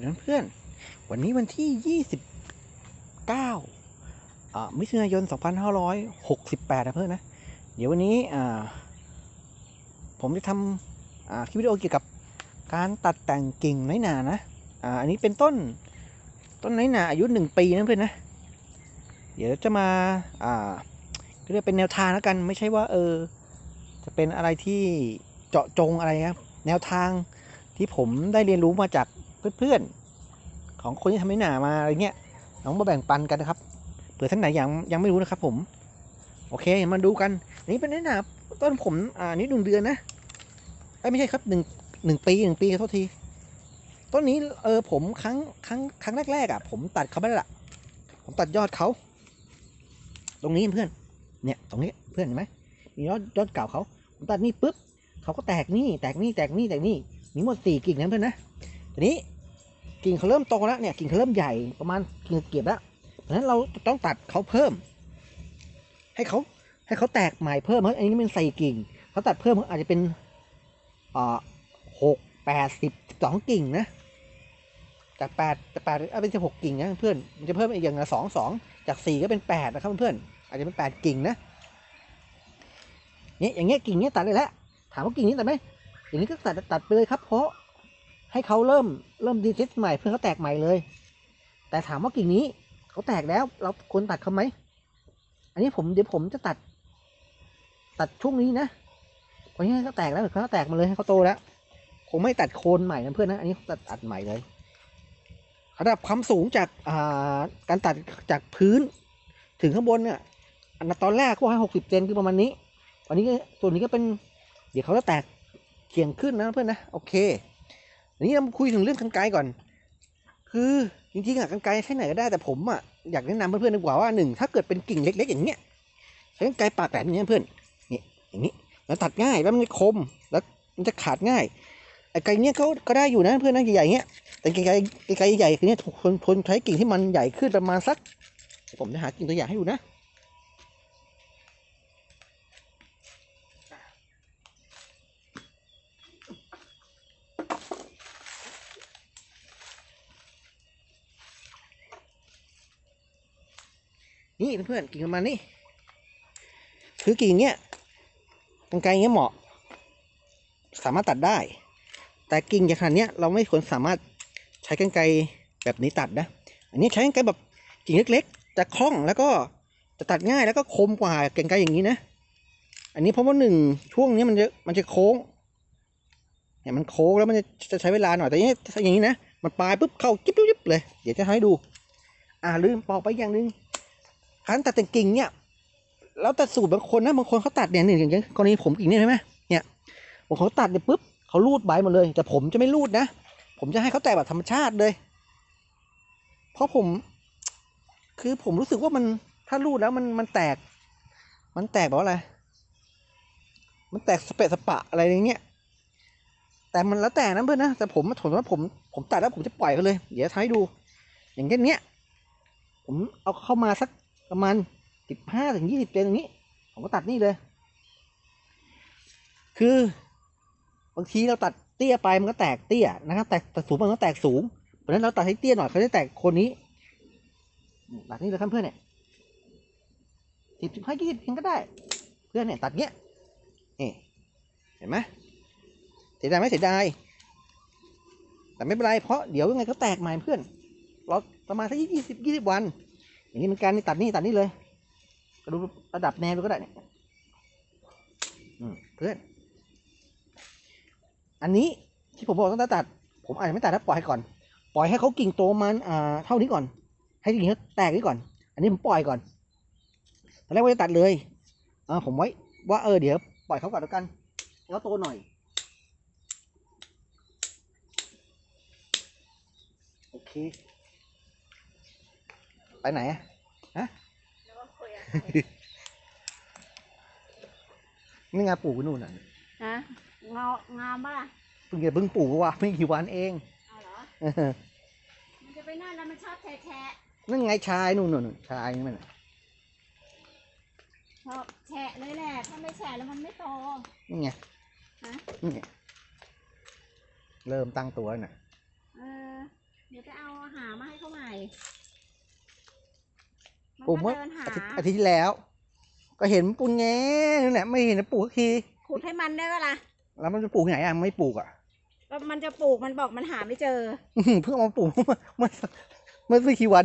วัสดีเพื่อนๆวันนี้วันที่ 29อ่ามิถุนายน 2568 นะเพื่อนนะ เดี๋ยววันนี้ผมจะทำคลิปวิดีโอเกี่ยวกับการตัดแต่งกิ่งน้อยหนานะอ,อันนี้เป็นต้นต้นน้อยหนาอายุหนึ่งปีนะเพื่อนนะ เดี๋ยวจะมาอ่าก็เรียกเป็นแนวทางแล้วกัน ไม่ใช่ว่าเออ จะเป็นอะไรที่เจาะจงอะไรครับแนวทางที่ผมได้เรียนรู้มาจาก เพื่อนๆ ของคนที่ทำให้หนามาอะไรเงี้ยน้องมาแบ่งปันกันนะครับเผื่อท่านไหนยังยังไม่รู้นะครับ ผม โอเคมาดูกันอันนี้เป็นน้หนาต้นผมอ่านี่หนึ่งเดือนนะเอ้ไม่ใช่ครับหนึ่งหนึ่งปีหนึ่งปีขอโทษทีต้นนี้เออผมครั้งครั้งครั้งแรกๆอะ ผมตัดเขาไม่ได้ละผมตัดยอดเขาตรงนี้เพื่อน เนี่ย ตรงนี้เพื่อนเห็นไหมมียอดยอดเก่าเขาผมตัดนี่ปุ๊บเขาก็แตกนี่แตกนี่แตกนี่แตกนี่มีหมดสี่กิ่งนะเพื่อนนะ ทีนี้กิ่งเขาเริ่มโตแล้วเนี่ยกิ่งเขาเริ่มใหญ่ประมาณกิ่งเกียบแล้วเพราะฉะนั้นเราต้องตัดเขาเพิ่ม ให้เขาให้เขาแตกใหม่เพิ่มเพราะอันนี้เป็นใส่กิ่งเขาตัดเพิ่มอาจจะเป็นอ่าหกแปดสิบสองกิ่งนะจากแปดจากแปดเอาเป็นสิบหกกิ่งนะเพื่อนมันจะเพิ่มอีกอย่างละสองสองจากสี่ก็เป็นแปดนะครับเพื่อนอาจจะเป็นแปดกิ่งนะเนี่ยอย่างเงี้ยกิ่งเนี้ยตัดเลยแล้วถามว่ากิ่งนี้ตัดไหมอย่างนี้ก็ตัดตัดไปเลยครับ เพราะ ให้เขาเริ่มเริ่มดีเซตใหม่เพื่อเขาแตกใหม่เลย แต่ถามว่ากิ่งนี้เขาแตกแล้ว เราควรตัดเขาไหม อันนี้ผมเดี๋ยวผมจะตัด ตัดช่วงนี้นะเพราะงี้เขาแตกแล้วเขาแตกมาเลยให้เขาโตแล้วคงไม่ตัดโคนใหม่นะเพื่อนนะอันนี้ตัดตัดใหม่เลยระดับความสูงจากอ่าการตัดจากพื้น ถึงข้างบนเนี่ยอันตอนแรกเขาให้หกสิบเซนคือประมาณนี้วันนี้ส่วนนี้ก็เป็น เดี๋ยวเขาจะแตกเฉียงขึ้นนะเพื่อนนะ โอเค อันนี้เราคุยถึงเรื่องกันไกลก่อน คือจริงๆอะกันไกลใช้ไหนก็ได้แต่ผมอะอยากแนะนำเพื่อนๆดีกว่าว่าหนึ่งถ้าเกิดเป็นกิ่งเล็ก ๆ อย่างเงี้ยใช้กันไกลปากแหลมอย่างเงี้ยเพื่อนนี่อย่างนี้แล้วตัดง่ายแล้วมันคมแล้วมันจะขาดง่ายไอ้ไกลเนี้ยก็ก็ได้อยู่นะเพื่อนนะใหญ่ๆเงี้ยแต่ไกลๆไกลใหญ่คือเนี้ยทนทนใช้กิ่งที่มันใหญ่ขึ้นประมาณสัก ผมจะหากิ่งตัวอย่างให้ดูนะ นี่เพื่อนๆกิ่งประมาณนี้คือกิ่งเนี้ยกรรไกรเงี้ยเหมาะ สามารถตัดได้ แต่กิ่งอย่างขนาดเนี้ยเราไม่ควรสามารถใช้กรรไกรแบบนี้ตัดนะ อันนี้ใช้กรรไกรแบบกิ่งเล็ก ๆ จะคล่องแล้วก็จะตัดง่ายแล้วก็คมกว่ากรรไกรอย่างนี้นะ อันนี้เพราะว่าหนึ่งช่วงนี้มันจะมันจะโค้ง เนี่ยมันโค้งแล้วมันจะจะใช้เวลาหน่อยแต่เนี้ยอย่างนี้นะ มันปลายปุ๊บเข้าจิ๊บจิ๊บเลย เดี๋ยวจะให้ดู อ่าลืมบอกไปอย่างหนึ่ง การตัดแต่งกิ่งเนี่ยแล้วแต่สูตรบางคนนะบางคนเขาตัดเนี่ยอย่างเงี้ยกรณีผมกิ่งเนี่ยใช่ไหมเนี่ยบางคนเขาตัดเนี่ยปุ๊บเขารูดใบหมดเลย แต่ผมจะไม่รูดนะ ผมจะให้เขาแตกแบบธรรมชาติเลย เพราะผม คือผมรู้สึกว่ามันถ้ารูดแล้วมันมันแตก มันแตกแบบอะไร มันแตกสเปะสปะอะไรอย่างเงี้ยแต่มันแล้วแต่นะเพื่อนนะแต่ผมผมว่าผมผมตัดแล้วผมจะปล่อยเขาเลย เดี๋ยวท้ายดู อย่างเช่นเนี้ย ผมเอาเข้ามาสัก ประมาณสิบห้าถึงยี่สิบเซนอย่างนี้ ผมก็ตัดนี่เลย คือบางทีเราตัดเตี้ยไปมันก็แตกเตี้ยนะครับแตกแต่สูงมันก็แตกสูง เพราะฉะนั้นเราตัดให้เตี้ยหน่อยเขาจะแตกคนนี้ตัดนี่เลยครับเพื่อนเนี่ยสิบสิบห้ายี่สิบเองก็ได้ เพื่อนเนี่ยตัดเงี้ยนี่เห็นไหมเสียดายไหมเสียดายแต่ไม่เป็นไรเพราะเดี๋ยวยังไงก็แตกใหม่เพื่อนเราประมาณสักยี่สิบยี่สิบวัน อย่างนี้เหมันการนี่ตัดนี่ตัดนี่เลยก็ดูระดับแนวดูก็ได้เนี่ยอืมเพื่อน อันนี้ที่ผมบอกต้องตัด ผมอาจจะไม่ตัดถ้าปล่อยให้ก่อน ปล่อยให้เขากิ่งโตมันอ่าเท่านี้ก่อน ให้กิ่งเขาแตกนี่ก่อน อันนี้ผมปล่อยก่อนตอนแรกว่าจะตัดเลยอ่าผมไว้ ว่าเออเดี๋ยวปล่อยเขาก่อนแล้วกันให้เขาโตหน่อย โอเค ไปไหนอะแล้วก็คุยอะนี่ไงปลูกไว้นู่นน่ะฮะเงางามปะล่ะเพิ่งจะเพิ่งปลูกว่ะไม่กี่วันเองเอาเหรอ เออมันจะไปนั่นแล้วมันชอบแฉะแฉะนั่นไงชายนู่นนู่นนู่นชายนี่มันน่ะชอบแฉะเลยแหละ ถ้าไม่แฉะแล้วมันไม่โต นี่ไงฮะ นี่ไงเริ่มตั้งตัวแล้วน่ะ เออ เดี๋ยวไปเอาหามาให้เขาใหม่มัน ปลูกก็เมื่อเดินหา อาทิตย์อาทิตย์ที่แล้ว ก็เห็นมันปลูกแง่นั่นแหละไม่เห็นจะปลูกสักที ขุดให้มันได้ปะล่ะแล้วมันจะปลูกที่ไหนอะไม่ปลูกอะ แล้วมันจะปลูกมันบอกมันหาไม่เจอ อื้อหือเพิ่งเอามาปลูก เมื่อเมื่อเมื่อไม่กี่วัน